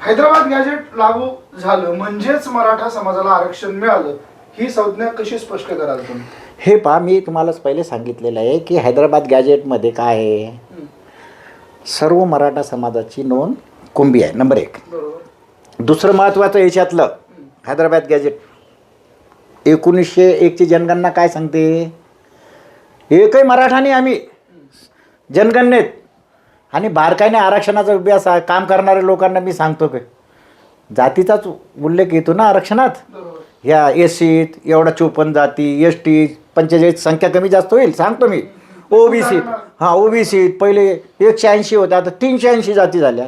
Hyderabad gadget लागू झालं म्हणजेच मराठा समाजाला आरक्षण मिळालं ही संज्ञा कशी स्पष्ट कराल तुम्ही? हे पहा मी तुम्हालाच पहिले सांगितलेलं आहे की हैदराबाद गॅजेटमध्ये काय आहे. सर्व मराठा समाजाची नोंद कुंभी आहे नंबर एक. दुसरं महत्त्वाचं याच्यातलं हैदराबाद गॅजेट एकोणीसशे एकची जनगणना काय सांगते? एकही मराठा नाही आम्ही. जनगणनेत. आणि बारकाईने आरक्षणाचा अभ्यास आहे काम करणाऱ्या लोकांना मी सांगतो की जातीचाच उल्लेख येतो ना आरक्षणात? ह्या एस सीत एवढा चोपन्न जाती एस टी पंचेचाळीस संख्या कमी जास्त होईल सांगतो मी. ओबीसीत हां ओबीसीत पहिले एकशे ऐंशी होत्या आता तीनशे ऐंशी जाती झाल्या.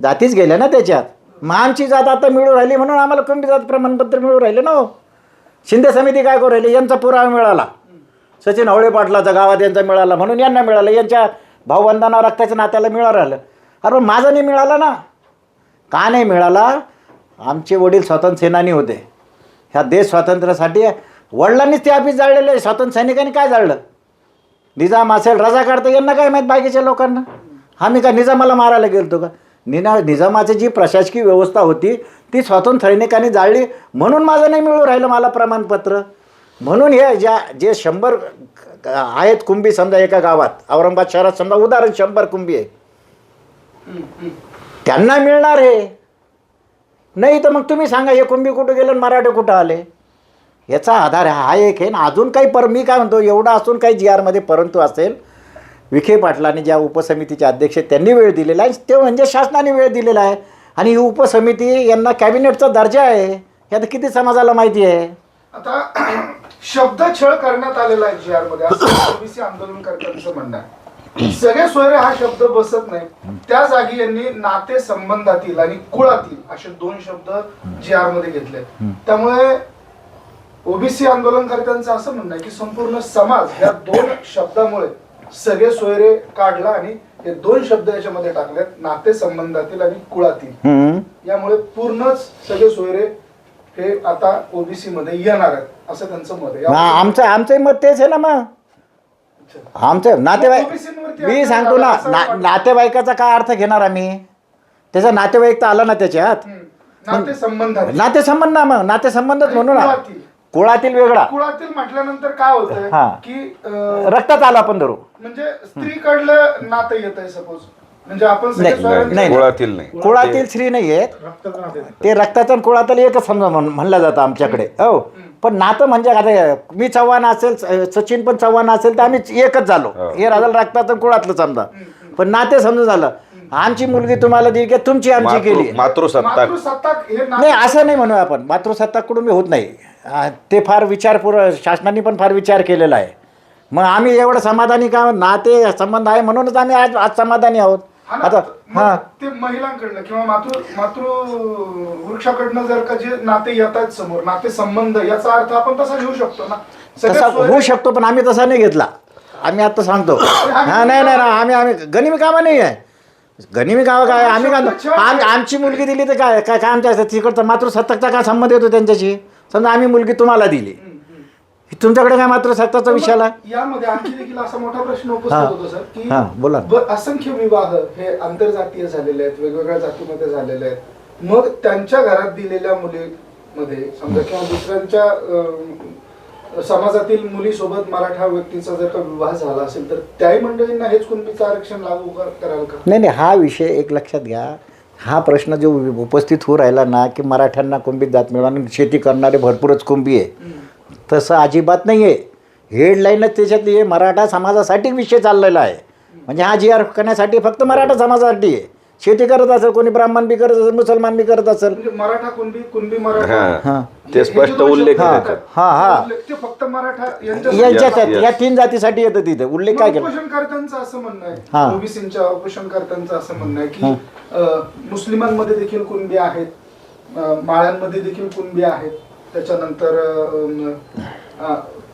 जातीच गेल्या ना त्याच्यात. मग आमची जात आता मिळू राहिली म्हणून आम्हाला कमी जात प्रमाणपत्र मिळू राहिले ना हो. शिंदे समिती काय करू राहिली? यांचा पुरावा मिळाला. सचिन हवळे पाटलाचा गावात यांचा मिळाला म्हणून यांना मिळालं. यांच्या भाऊबंधांना रक्ताच्या नात्याला मिळालं राहिलं. अरे पण माझा नाही मिळाला ना. का नाही मिळाला? आमचे वडील स्वातंत्र्य सेनानी होते. ह्या देश स्वातंत्र्यासाठी वडिलांनीच ते ऑफिस जाळलेलं आहे. स्वातंत्र्य सैनिकांनी काय जाळलं? निजाम असेल रजा काढता यांना काय माहीत बाकीच्या लोकांना? आम्ही का निजामाला मारायला गेलतो का? निना निजामाची जी प्रशासकीय व्यवस्था होती ती स्वातंत्र्य सैनिकांनी जाळली. म्हणून माझं नाही मिळू राहिलं मला प्रमाणपत्र. म्हणून हे ज्या जे शंभर आहेत कुंभी समजा एका गावात औरंगाबाद शहरात समजा उदाहरण शंभर कुंभी आहे. त्यांना मिळणार हे. नाही तर मग तुम्ही सांगा हे कुंभी कुठं गेलं आणि मराठे कुठं आले? याचा आधार आहे. हा एक आहे. ना अजून काही पर मी काय म्हणतो एवढं असून काही जी आरमध्ये परंतु असेल विखे पाटलांनी ज्या उपसमितीचे अध्यक्ष आहेत, त्यांनी वेळ दिलेला आहे. ते म्हणजे शासनाने वेळ दिलेला आहे. आणि ही उपसमिती यांना कॅबिनेटचा दर्जा आहे. हे आता किती समाजाला माहिती आहे? आता शब्द छळ करण्यात आलेला आहे जी आरमध्ये. असं ओबीसी आंदोलनकर्त्यांचं म्हणणं आहे. सगळे सोयरे हा शब्द बसत नाही. त्या जागी यांनी नाते संबंधातील आणि कुळातील असे दोन शब्द जी आरमध्ये घेतले त्यामुळे ओबीसी आंदोलनकर्त्यांचं असं म्हणणं आहे की संपूर्ण समाज या दोन शब्दामुळे सगळे सोयरे काढला आणि हे दोन शब्द याच्यामध्ये टाकलेत. नाते संबंधातील आणि कुळातील. यामुळे पूर्णच सगळे सोयरे हे आता ओबीसी मध्ये येणार आहेत असं त्यांचं मत आहे हा, आमचं आमचंही मत तेच आहे ना मग. आमचं नातेवाईक मी सांगतो ना. नातेवाईकाचा काय अर्थ घेणार आम्ही त्याचा नातेवाईक तर आला ना त्याच्यात हम्म. नाते नातेसंबंध ना मग नातेसंबंधच म्हणू ना कुळातील. कुळातील वेगळा कुळातील म्हटल्यानंतर काय होतंय हा. की अं, रक्तात आला आपण धरू म्हणजे स्त्रीकडलं नातं येत आहे सपोज म्हणजे आपण सगळे नाही. कुळातील नाही. कुळातील स्त्री नाही आहेत ते रक्ताचं आणि कुळातील एकच समजा म्हण- म्हणलं जातं आमच्याकडे. हो. पण नातं म्हणजे आता मी चव्हाण असेल स- सचिन पण चव्हाण असेल तर आम्ही एकच झालो. हो. हे राहिलं रक्ताचं आणि कुळातलं समजा. पण नाते समजा झालं. आमची मुलगी तुम्हाला दिली की तुमची आमची मातृ- केली. मातृसत्ताक. मातृसत्ताक हे नातं- नाही असं नाही म्हणू आपण. मातृसत्ताकडून मी होत नाही. आ, ते फार विचारपूर शासनाने पण फार विचार केलेला आहे. मग आम्ही एवढं समाधानी का? नाते संबंध आहे म्हणूनच आम्ही आज आज समाधानी आहोत. ना, आता मग हां. ते महिलांकडनं किंवा मातृ मातृ वृक्षाकडनं जर का जे नाते येत आहेत समोर नाते संबंध याचा अर्थ आपण तसा घेऊ शकतो ना. तसा होऊ शकतो पण आम्ही तसा नाही घेतला. आम्ही आता सांगतो. हा नाही नाही नाही आम्ही आम्ही गनिमी कामं नाही आहे. गनिमी कामं काय? आम्ही काय आम आमची मुलगी दिली तर काय काय काय आमच्या तिकडचा मातृसत्ताकचा काय संबंध येतो त्यांच्याशी? समजा आम्ही मुलगी तुम्हाला दिली. तुमच्याकडे काय मातृसत्ताचा विषय आला? यामध्ये आणखी देखील असा मोठा प्रश्न. उपस्थित होतो सर की हा, बोला. ब- असंख्य विवाह हे आंतरजातीय झालेले आहेत वेगवेगळ्या जातीमध्ये झालेले आहेत. मग त्यांच्या घरात दिलेल्या मुलीमध्ये समजा किंवा दुसऱ्यांच्या अं, समाजातील मुलीसोबत मराठा व्यक्तीचा जर का विवाह झाला असेल तर त्याही मंडळींना हेच कुणबीचं आरक्षण लागू कर- कराल का? नाही नाही हा विषय एक लक्षात घ्या. हा प्रश्न जो उपस्थित होऊ राहिला ना की मराठ्यांना कुंभीत जात मिळवा आणि शेती करणारे भरपूरच कुंभी आहे. तसं अजिबात नाही आहे हेडलाईनच त्याच्यातली आहे मराठा समाजासाठी विषय चाललेला आहे. म्हणजे हा जी आर करण्यासाठी फक्त मराठा समाजासाठी आहे. शेती करत असेल कोणी ब्राह्मण बी करत असेल मुसलमान बी करत असेल. म्हणजे मराठा कुणबी कुणबी मराठा? हा हां. हे- ते हे स्पष्ट उल्लेख हा, हा, हा. ते फक्त मराठा. या तीन जातीसाठी येतं तिथे. उल्लेख काय केला? उपोषणकर्त्यांचं असं म्हणणं हा. आहे ओबीसीच्या उपोषणकर्त्यांचं असं म्हणणं आहे की मुस्लिमांमध्ये देखील कुणबी आहेत. माळ्यांमध्ये देखील कुणबी आहेत. त्याच्यानंतर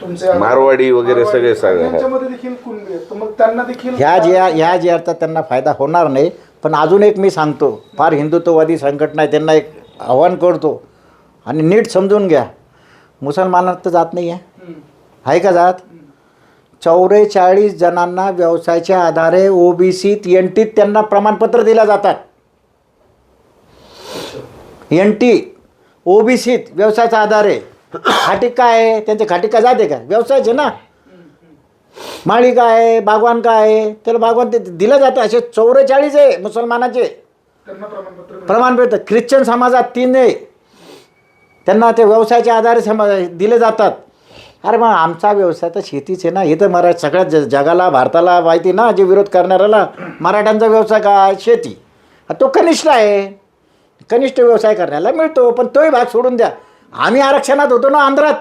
तुमचे मारवाडी वगैरे सगळे सगळे, हा. यांच्यामध्ये देखील कुणबी आहेत तर मग त्यांना देखील ह्या जी ह्या जी अर्थात त्यांना फायदा होणार नाही पण अजून एक मी सांगतो. फार हिंदुत्ववादी संघटना आहे त्यांना एक आव्हान करतो. आणि नीट समजून घ्या. मुसलमानात तर जात नाही आहे. आहे का जात? चौवेचाळीस जणांना व्यवसायाच्या आधारे ओबीसीत एनटीत त्यांना प्रमाणपत्र दिल्या जातात. एन टी ओबीसीत व्यवसायाचा आधार आहे. खाटिक काय आहे? त्यांचे खाटिक काय जाते का? व्यवसायाचे ना. माळी काय आहे? बागवान काय आहे? त्याला बागवान ते दिलं जातं. असे चौवेचाळीस आहे मुसलमानाचे. प्रमाणपत्र ख्रिश्चन समाजात तीन आहे. त्यांना ते व्यवसायाच्या आधारे समा दिले जातात. अरे मग आमचा व्यवसाय तर शेतीच आहे ना. हे तर मरा सगळ्या ज जगाला भारताला माहिती ना जे विरोध करणाऱ्याला. मराठ्यांचा व्यवसाय काय? शेती. तो कनिष्ठ आहे. कनिष्ठ व्यवसाय करण्याला मिळतो पण तोही भाग सोडून द्या. आम्ही आरक्षणात होतो ना आंध्रात.